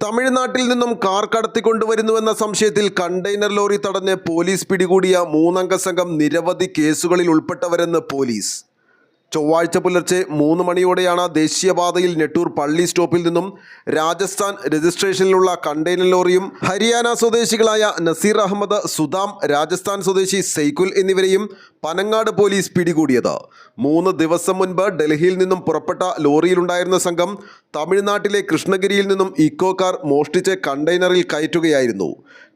തമിഴ്നാട്ടിൽ നിന്നും കാർ കടത്തിക്കൊണ്ടുവരുന്നുവെന്ന സംശയത്തിൽ കണ്ടെയ്നർ ലോറി തടഞ്ഞ് പോലീസ് പിടികൂടിയ മൂന്നംഗ സംഘം നിരവധി കേസുകളിൽ ഉൾപ്പെട്ടവരെന്ന് പോലീസ്. ചൊവ്വാഴ്ച പുലർച്ചെ മൂന്ന് മണിയോടെയാണ് ദേശീയപാതയിൽ നെട്ടൂർ പള്ളി സ്റ്റോപ്പിൽ നിന്നും രാജസ്ഥാൻ രജിസ്ട്രേഷനിലുള്ള കണ്ടെയ്നർ ലോറിയും ഹരിയാന സ്വദേശികളായ നസീർ അഹമ്മദ് സുദാം രാജസ്ഥാൻ സ്വദേശി സൈക്കുൽ എന്നിവരെയും പനങ്ങാട് പോലീസ് പിടികൂടിയത്. മൂന്ന് ദിവസം മുൻപ് ഡൽഹിയിൽ നിന്നും പുറപ്പെട്ട ലോറിയിലുണ്ടായിരുന്ന സംഘം തമിഴ്നാട്ടിലെ കൃഷ്ണഗിരിയിൽ നിന്നും ഇക്കോ കാർ മോഷ്ടിച്ച് കണ്ടെയ്നറിൽ കയറ്റുകയായിരുന്നു.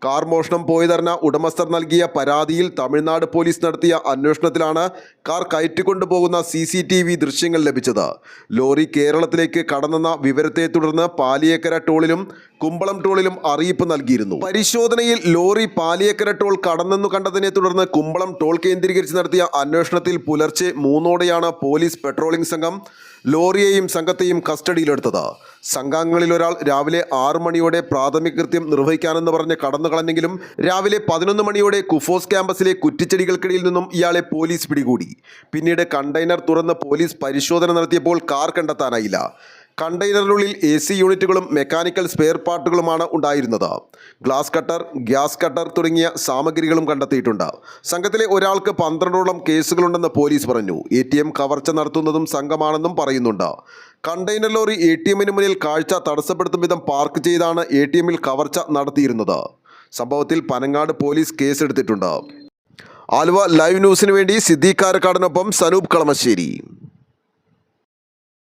കാർ മോഷണം പോയതറിഞ്ഞ ഉടമസ്ഥർ നൽകിയ പരാതിയിൽ തമിഴ്നാട് പോലീസ് നടത്തിയ അന്വേഷണത്തിലാണ് കാർ കയറ്റിക്കൊണ്ടുപോകുന്ന സി സി ടി വി ദൃശ്യങ്ങൾ ലഭിച്ചത്. ലോറി കേരളത്തിലേക്ക് കടന്നെന്ന വിവരത്തെ തുടർന്ന് പാലിയേക്കര ടോളിലും കുമ്പളം ടോളിലും അറിയിപ്പ് നൽകിയിരുന്നു. പരിശോധനയിൽ ലോറി പാലിയക്കര ടോൾ കടന്നെന്നു കണ്ടതിനെ തുടർന്ന് കുമ്പളം ടോൾ കേന്ദ്രീകരിച്ച് നടത്തിയ അന്വേഷണത്തിൽ പുലർച്ചെ മൂന്നോടെയാണ് പോലീസ് പെട്രോളിംഗ് സംഘം ലോറിയെയും സംഘത്തെയും കസ്റ്റഡിയിലെടുത്തത്. സംഘാംഗങ്ങളിൽ ഒരാൾ രാവിലെ ആറു മണിയോടെ പ്രാഥമിക കൃത്യം നിർവഹിക്കാനെന്ന് പറഞ്ഞ് കടന്നു കളഞ്ഞെങ്കിലും രാവിലെ പതിനൊന്ന് മണിയോടെ കുഫോസ് ക്യാമ്പസിലെ കുറ്റിച്ചെടികൾക്കിടയിൽ നിന്നും ഇയാളെ പോലീസ് പിടികൂടി. പിന്നീട് കണ്ടെയ്നർ തുറന്ന് പോലീസ് പരിശോധന നടത്തിയപ്പോൾ കാർ കണ്ടെത്താനായില്ല. കണ്ടെയ്നറിനുള്ളിൽ എ സി യൂണിറ്റുകളും മെക്കാനിക്കൽ സ്പെയർ പാർട്ടുകളുമാണ് ഉണ്ടായിരുന്നത്. ഗ്ലാസ് കട്ടർ ഗ്യാസ് കട്ടർ തുടങ്ങിയ സാമഗ്രികളും കണ്ടെത്തിയിട്ടുണ്ട്. സംഘത്തിലെ ഒരാൾക്ക് പന്ത്രണ്ടോളം കേസുകളുണ്ടെന്ന് പോലീസ് പറഞ്ഞു. എ ടി എം കവർച്ച നടത്തുന്നതും സംഘമാണെന്നും പറയുന്നുണ്ട്. കണ്ടെയ്നർ ലോറി എ ടി എമ്മിന് മുന്നിൽ കാഴ്ച തടസ്സപ്പെടുത്തും വിധം പാർക്ക് ചെയ്താണ് എ ടി എമ്മിൽ കവർച്ച നടത്തിയിരുന്നത്. സംഭവത്തിൽ പനങ്ങാട് പോലീസ് കേസെടുത്തിട്ടുണ്ട്. ആലുവ ലൈവ് ന്യൂസിന് വേണ്ടി സിദ്ദീഖ് കാരക്കാടിനൊപ്പം സനൂപ് കളമശ്ശേരി.